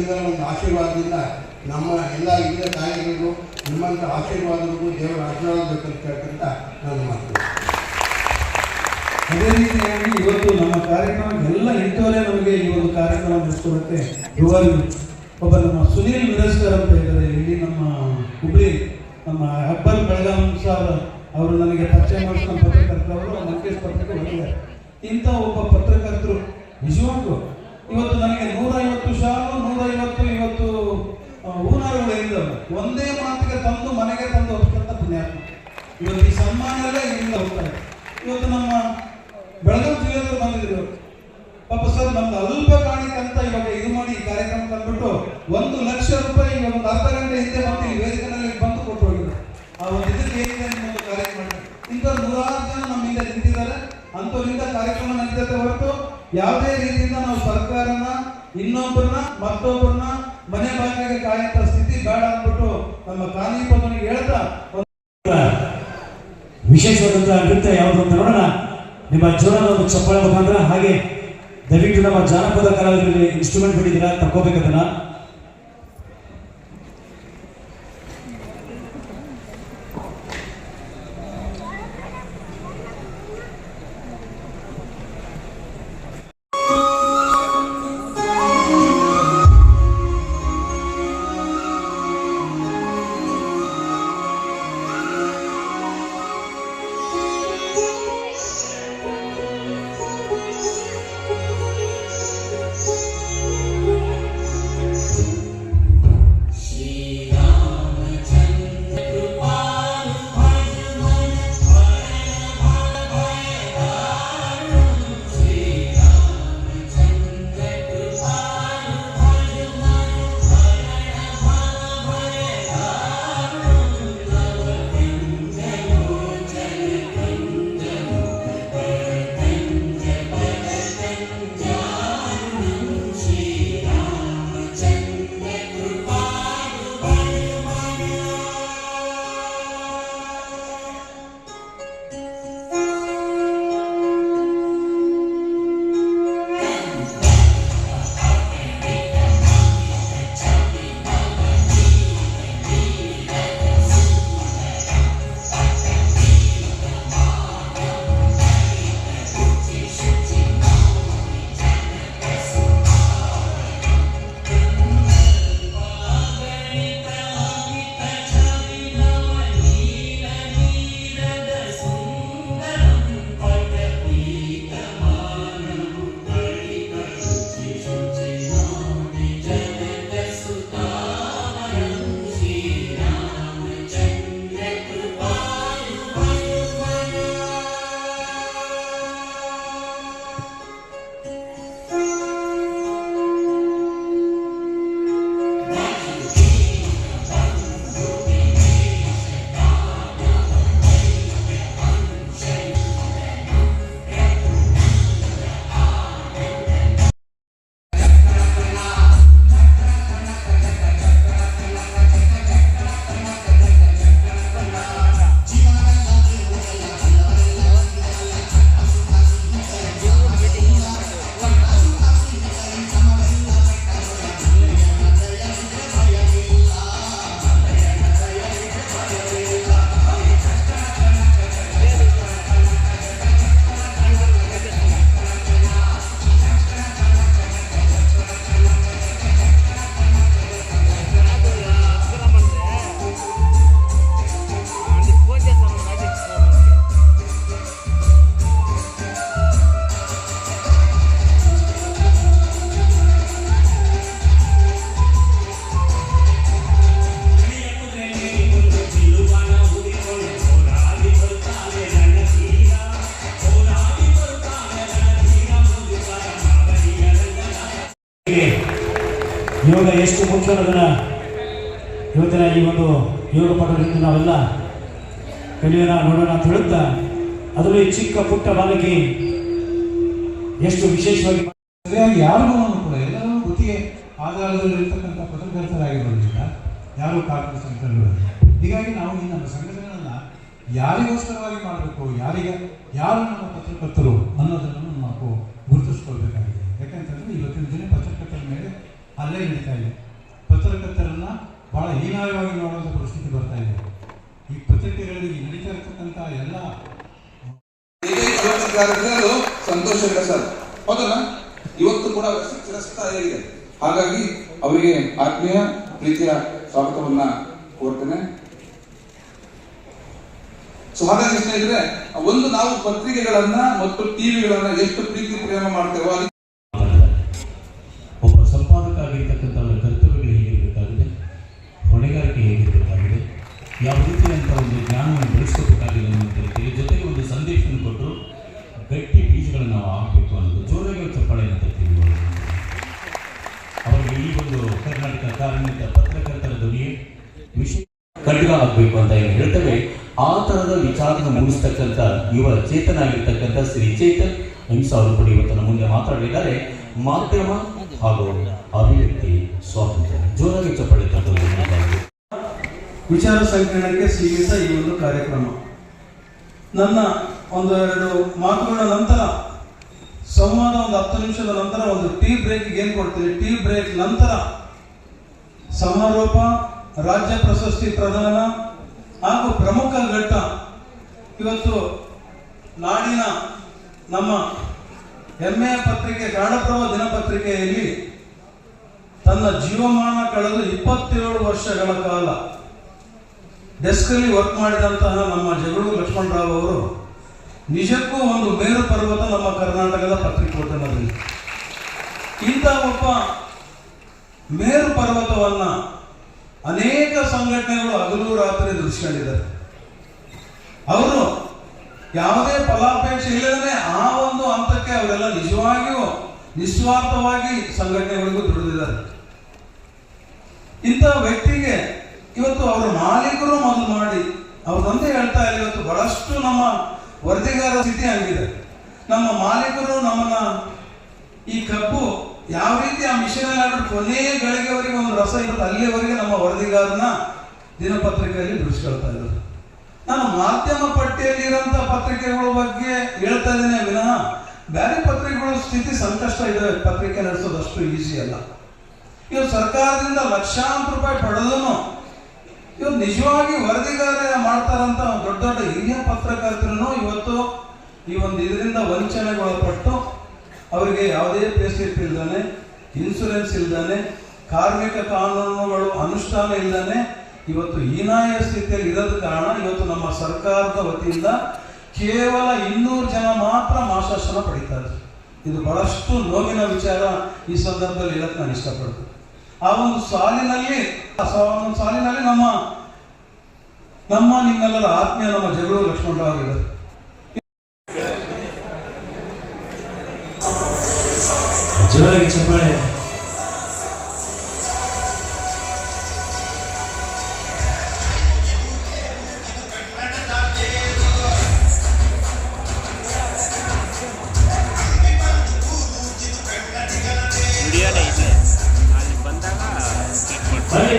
ಅದರಿಂದ ಒಂದು ಆಶೀರ್ವಾದದಿಂದ ನಮ್ಮ ಎಲ್ಲ ಹಿರಿಯ ತಾಯಿಗಳಿಗೂ ನಿಮ್ಮಂಥ ಆಶೀರ್ವಾದಗಳಿಗೂ ದೇವರ ಆಶೀರ್ವಾದ ಬೇಕಂತ ಹೇಳ್ಕೊಂತ ನಾನು ಮಾಡ್ತೀನಿ. ಅದೇ ರೀತಿಯಾಗಿ ಇವತ್ತು ನಮ್ಮ ಕಾರ್ಯಕ್ರಮ, ಎಲ್ಲ ಇಂಥವರೇ ನಮಗೆ ಈ ಒಂದು ಕಾರ್ಯಕ್ರಮ ನಡೆಸ್ಕೊಡಕ್ಕೆ ಯುವರಿ, ಒಬ್ಬ ನಮ್ಮ ಸುನೀಲ್ ವಿರಸ್ಕರ್ ಅಂತ ಇದ್ದಾರೆ. ಇಲ್ಲಿ ನಮ್ಮ ಹುಬ್ಳಿ, ನಮ್ಮ ಅಕ್ಬರ್ ಬೆಳಗಾಂ ಸರ್ ಅವರು ನನಗೆ ಪರಿಚಯ ಮಾಡಿಸ್ಕೊಂಡು ಪತ್ರಕರ್ತರು, ಲಂಕೇಶ್ ಪತ್ರಕರ್ತರು ಇಂಥ ಒಬ್ಬ ಪತ್ರಕರ್ತರು, ನಿಜವಾಗ್ಲು ಇವತ್ತು ನನಗೆ ನೂರೈವತ್ತು ಶಾಲು ನೂರೈವತ್ತು ಇವತ್ತು ಆ, ಹೂನಾರುಗಳು ಇದ್ದಾವೆ ಒಂದೇ ಮಾತಿಗೆ ತಂದು ಮನೆಗೆ ತಂದು ಹೋಗ್ತಕ್ಕಂಥ ಪುಣ್ಯಾತ್ಮ. ಇವತ್ತು ಈ ಸನ್ಮಾನಲ್ಲೇ ಇಲ್ಲಿಂದ ಹೋಗ್ತಾರೆ. ಇವತ್ತು ನಮ್ಮ ಬೆಳಗಾವಿ ಜಿಲ್ಲೆಯಲ್ಲಿ ಬಂದಿದ್ರು. ಪಾಪ ಸರ್, ನಮ್ದು ಅಲ್ಪ ಕಾಣಿಕಂತ ಇವಾಗ ಇದು ಮಾಡಿ ಈ ಕಾರ್ಯಕ್ರಮ ತಂದ್ಬಿಟ್ಟು ಒಂದು ಲಕ್ಷ ರೂಪಾಯಿ ಇವಾಗ ಒಂದು ಅರ್ಧ ಗಂಟೆ ಹಿಂದೆ ಬಂದು ಈ ವೇದಿಕೆನಲ್ಲಿ ಬಂದು ಕೊಟ್ಟು ಹೋಗಿದ್ರು. ಆ ಒಂದು ಇದಕ್ಕೆ ಏನಿದೆ ಅಂತ ಒಂದು ಕಾರ್ಯಕ್ರಮ ಇಂಥ ನೂರಾರು ಜನ ನಮ್ಮ ಹಿಂದೆ ನಿಂತಿದ್ದಾರೆ. ಅಂಥವ್ರಿಂದ ಕಾರ್ಯಕ್ರಮ ನಡೀತದೆ ಹೊರತು ಯಾವುದೇ ರೀತಿಯಿಂದ ನಾವು ಸರ್ಕಾರನ, ಇನ್ನೊಬ್ಬರನ್ನ, ಮತ್ತೊಬ್ಬರನ್ನ ಮನೆ ಬಾಗಿಲಿಗೆ ಕಾಯಂತ ಸ್ಥಿತಿ ಬೇಡ ಅಂದ್ಬಿಟ್ಟು ನಮ್ಮ ಕಾಲೀಪನಿಗೆ ಹೇಳ್ತಾ ವಿಶೇಷವಾದಂತಹ ನೃತ್ಯ ಯಾವುದು ಅಂತ ನೋಡೋಣ. ನಿಮ್ಮ ಜೋರಾದ ಒಂದು ಚಪ್ಪಾಳೆ ಮುಖಾಂತರ ಹಾಗೆ ದಯವಿಟ್ಟು ನಮ್ಮ ಜಾನಪದ ಕಲಾವಿದರಿಗೆ ಇನ್ಸ್ಟ್ರೂಮೆಂಟ್ ಬಿಟ್ಟಿದ್ದೀರಾ ತಕ್ಕೋಬೇಕದನ್ನ ಯೋಗ ಎಷ್ಟು ಮುಖ್ಯ ಅನ್ನೋದನ್ನ ಇವತ್ತಿನ ಈ ಒಂದು ಯೋಗ ಪಠದಿಂದ ನಾವೆಲ್ಲ ಕಲಿಯೋಣ, ನೋಡೋಣ ಅಂತ ಹೇಳುತ್ತಾ? ಅದರಲ್ಲಿ ಚಿಕ್ಕ, ಪುಟ್ಟ ಬಾಲಕಿ ಎಷ್ಟು ವಿಶೇಷವಾಗಿ ಸರಿಯಾಗಿ ಯಾರಿಗೂ ಕೂಡ ಎಲ್ಲರೂ ಗುತ್ತಿಗೆ ಆಧಾರದಲ್ಲಿರ್ತಕ್ಕಂಥ ಪತ್ರಕರ್ತರಾಗಿರೋದ್ರಿಂದ ಯಾರು ಕಾರ್ಮಿಕ ಸಂಘಟನೆಗಳು ಹೀಗಾಗಿ ನಾವು ಈ ನಮ್ಮ ಸಂಘಟನೆಗಳನ್ನ ಯಾರಿಗೋಸ್ಕರವಾಗಿ ಮಾಡಬೇಕು, ಯಾರಿಗೆ, ಯಾರು ನಮ್ಮ ಪತ್ರಕರ್ತರು ಅನ್ನೋದನ್ನು ನಾವು ಗುರುತಿಸ್ಕೊಳ್ಬೇಕಾಗಿದೆ. ಯಾಕಂತಂದ್ರೆ ಇವತ್ತಿನ ದಿನ ಪತ್ರಕರ್ತರ ಮೇಲೆ ಹಲ್ಲೆ ನಡೀತಾ ಇದೆ. ಪತ್ರಕರ್ತರನ್ನ ಬಹಳ ಹೀನಾಯವಾಗಿ ನೋಡುವಂಥ ಪರಿಸ್ಥಿತಿ ಬರ್ತಾ ಇದೆ. ಈ ಪತ್ರಿಕೆಗಳಲ್ಲಿ ನಡೀತಾ ಇರತಕ್ಕಂಥ ಎಲ್ಲ ಸಂತೋಷ ಸರ್. ಹೌದಲ್ಲ? ಇವತ್ತು ಕೂಡ ಅವರ ಇದೆ ಹಾಗಾಗಿ ಅವರಿಗೆ ಆತ್ಮೀಯ ಪ್ರೀತಿಯ ಸ್ವಾಗತವನ್ನ ಕೋರ್ತೇನೆ. ಸೊ ಹಾಗಾಗಿ ಸ್ನೇಹಿತರೆ ಒಂದು ನಾವು ಪತ್ರಿಕೆಗಳನ್ನ ಮತ್ತು ಟಿವಿಗಳನ್ನ ಎಷ್ಟು ಪ್ರೀತಿ ಪ್ರೇಮ ಮಾಡ್ತೇವೋ ಯಾವ ರೀತಿಯಂಥ ಒಂದು ಜ್ಞಾನವನ್ನು ಬೆಳೆಸ್ಕೋಬೇಕಾಗಿಲ್ಲ ಅಂತ ಹೇಳ್ತೀವಿ ಜೊತೆಗೆ ಒಂದು ಸಂದೇಶವನ್ನು ಕೊಟ್ಟು ಗಟ್ಟಿ ಬೀಜಗಳನ್ನು ನಾವು ಹಾಕಬೇಕು ಅನ್ನೋದು. ಜೋರಾಗಿ ಚಪ್ಪಾಳೆ ಅಂತ ಹೇಳ್ತೀವಿ ಅವರಿಗೆ ಈ ಒಂದು ಕರ್ನಾಟಕ ಕಾರ್ಮಿಕ ಪತ್ರಕರ್ತರ ಧ್ವನಿಯೇ ವಿಷಯ ಖಡ್ಗ ಆಗಬೇಕು ಅಂತ ಏನು ಹೇಳ್ತೇವೆ. ಆ ಥರದ ವಿಚಾರನ ಮೂಡಿಸ್ತಕ್ಕಂಥ ಯುವ ಚೇತನ ಆಗಿರ್ತಕ್ಕಂಥ ಶ್ರೀ ಚೇತನ್ ಹಿಂಸ ಅವರು ಕೂಡ ಇವತ್ತು ನಮ್ಮ ಮುಂದೆ ಮಾತಾಡಲಿದ್ದಾರೆ. ಮಾಧ್ಯಮ ಹಾಗೂ ಅಭಿವ್ಯಕ್ತಿ ಸ್ವಾತಂತ್ರ್ಯ. ಜೋರಾಗಿ ಚಪ್ಪಾಳೆ ತಟ್ಟುವುದು ವಿಚಾರ ಸಂಕಿರಣಕ್ಕೆ ಸೀಮಿತ ಈ ಒಂದು ಕಾರ್ಯಕ್ರಮ. ನನ್ನ ಒಂದು ಎರಡು ಮಾತುಗಳ ನಂತರ, ಸಂವಾದ ಒಂದು ಹತ್ತು ನಿಮಿಷದ ನಂತರ ಒಂದು ಟೀ ಬ್ರೇಕ್ ಏನು ಕೊಡ್ತೀನಿ. ಟೀ ಬ್ರೇಕ್ ನಂತರ ಸಮಾರೋಪ, ರಾಜ್ಯ ಪ್ರಶಸ್ತಿ ಪ್ರದಾನ ಹಾಗೂ ಪ್ರಮುಖ ಘಟ್ಟ. ಇವತ್ತು ನಾಡಿನ ನಮ್ಮ ಹೆಮ್ಮೆಯ ಪತ್ರಿಕೆ ಕನ್ನಡಪ್ರಭ ದಿನಪತ್ರಿಕೆಯಲ್ಲಿ ತನ್ನ ಜೀವಮಾನ ಕಳೆದು ಇಪ್ಪತ್ತೇಳು ವರ್ಷಗಳ ಕಾಲ ಡೆಸ್ಕಲ್ಲಿ ವರ್ಕ್ ಮಾಡಿದಂತಹ ನಮ್ಮ ಜಗಳೂರು ಲಕ್ಷ್ಮಣರಾವ್ ಅವರು ನಿಜಕ್ಕೂ ಒಂದು ಮೇರು ಪರ್ವತ ನಮ್ಮ ಕರ್ನಾಟಕದ ಪತ್ರಿಕೋದ್ಯಮದಲ್ಲಿ. ಇಂಥ ಒಬ್ಬ ಮೇರು ಪರ್ವತವನ್ನ ಅನೇಕ ಸಂಘಟನೆಗಳು ಹಗಲು ರಾತ್ರಿ ದುಡಿಸ್ಕೊಂಡಿದ್ದಾರೆ ಅವರು ಯಾವುದೇ ಫಲಾಪೇಕ್ಷೆ ಇಲ್ಲದೇ ಆ ಒಂದು ಹಂತಕ್ಕೆ ಅವರೆಲ್ಲ ನಿಜವಾಗಿಯೂ ನಿಸ್ವಾರ್ಥವಾಗಿ ಸಂಘಟನೆಗಳಿಗೂ ದುಡಿದಿದ್ದಾರೆ. ಇಂಥ ವ್ಯಕ್ತಿಗೆ ಇವತ್ತು ಅವರ ಮಾಲೀಕರು ಮೊದಲು ಮಾಡಿ ಅವ್ರ ತಂದೆ ಹೇಳ್ತಾ ಇಲ್ಲ ಇವತ್ತು ಬಹಳಷ್ಟು ನಮ್ಮ ವರದಿಗಾರ ಸ್ಥಿತಿ ಆಗಿದೆ. ನಮ್ಮ ಮಾಲೀಕರು ನಮ್ಮನ್ನ ಈ ಕಬ್ಬು ಯಾವ ರೀತಿ ಆ ಮಿಷನ್ ಅಲ್ಲಿ ಕೊನೆಯ ಗಳಿಗೆವರೆಗೆ ಒಂದು ರಸ ಇರುತ್ತೆ ಅಲ್ಲಿಯವರೆಗೆ ನಮ್ಮ ವರದಿಗಾರನ ದಿನಪತ್ರಿಕೆಯಲ್ಲಿ ಬಿಡಿಸ್ಕೊಳ್ತಾ ಇದ್ದಾರೆ ನಾನು ಮಾಧ್ಯಮ ಪಟ್ಟಿಯಲ್ಲಿ ಇರೋಂಥ ಪತ್ರಿಕೆಗಳ ಬಗ್ಗೆ ಹೇಳ್ತಾ ಇದ್ದೇನೆ ವಿನಃ, ಬೇರೆ ಪತ್ರಿಕೆಗಳ ಸ್ಥಿತಿ ಸಂಕಷ್ಟ ಇದೆ, ಪತ್ರಿಕೆ ನಡೆಸೋದು ಅಷ್ಟು ಈಸಿ ಅಲ್ಲ. ಇವತ್ತು ಸರ್ಕಾರದಿಂದ ಲಕ್ಷಾಂತರ ರೂಪಾಯಿ ಪಡೆದನು ಇವತ್ತು ನಿಜವಾಗಿ ವರದಿಗಾರ ಮಾಡ್ತಾರಂತ ದೊಡ್ಡ ದೊಡ್ಡ ಹಿರಿಯ ಪತ್ರಕರ್ತರನ್ನು ಇವತ್ತು ಈ ಒಂದು ಇದರಿಂದ ವಂಚನೆಗೊಳಪಟ್ಟು ಅವರಿಗೆ ಯಾವುದೇ ಪೇಸ್ಲಿಪ್ ಇಲ್ದಾನೆ ಇನ್ಸೂರೆನ್ಸ್ ಇಲ್ದಾನೆ, ಕಾರ್ಮಿಕ ಕಾನೂನುಗಳು ಅನುಷ್ಠಾನ ಇಲ್ದಾನೆ ಇವತ್ತು ಹೀನಾಯ ಸ್ಥಿತಿಯಲ್ಲಿ ಇರೋದ ಕಾರಣ ಇವತ್ತು ನಮ್ಮ ಸರ್ಕಾರದ ವತಿಯಿಂದ ಕೇವಲ ಇನ್ನೂರು ಜನ ಮಾತ್ರ ಮಾಶಾಸನ ಪಡಿತಾರೆ ಇದು ಬಹಳಷ್ಟು ನೋವಿನ ವಿಚಾರ ಈ ಸಂದರ್ಭದಲ್ಲಿ ಹೇಳಕ್ಕೆ ನಾನು ಇಷ್ಟಪಡ್ತೀನಿ. ಆ ಒಂದು ಸಾಲಿನಲ್ಲಿ ಒಂದು ಸಾಲಿನಲ್ಲಿ ನಮ್ಮ ನಮ್ಮ ನಿಮ್ಮೆಲ್ಲರ ಆತ್ಮೀಯ ನಮ್ಮ ಜಗಳೂರು ಲಕ್ಷ್ಮಣರಾವ್ ಜೋರಾಗಿ ಚಪ್ಪಾಳೆ.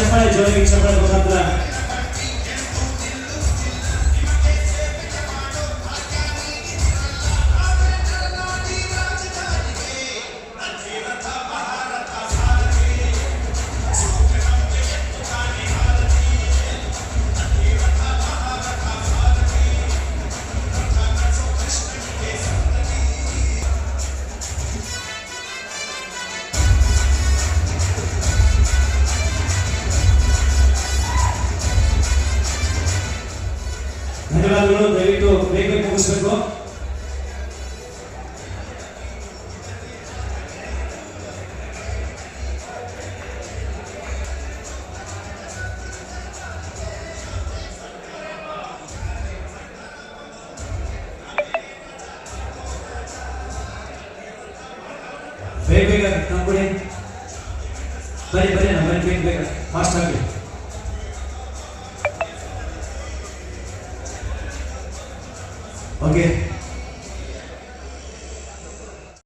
ಚಪ್ಪಾಳೆ ಜೋರಾಗಿ ಚಪ್ಪಾಳೆ ಮುಖಾಂತರ ಧನ್ಯವಾದಗಳು ದಯವಿಟ್ಟು ಬೇಗ ಬೇಗ ಮುಗಿಸ್ಬೇಕು ಬೇಗ ಬೇಗ ತಂದ್ಕೊಡಿ ಬನ್ನಿ ಬನ್ನಿ ನಮ್ಮ ಬನ್ನಿ ಬೇಗ ಬೇಗ ಫಾಸ್ಟ್ ಆಗಿ Okay.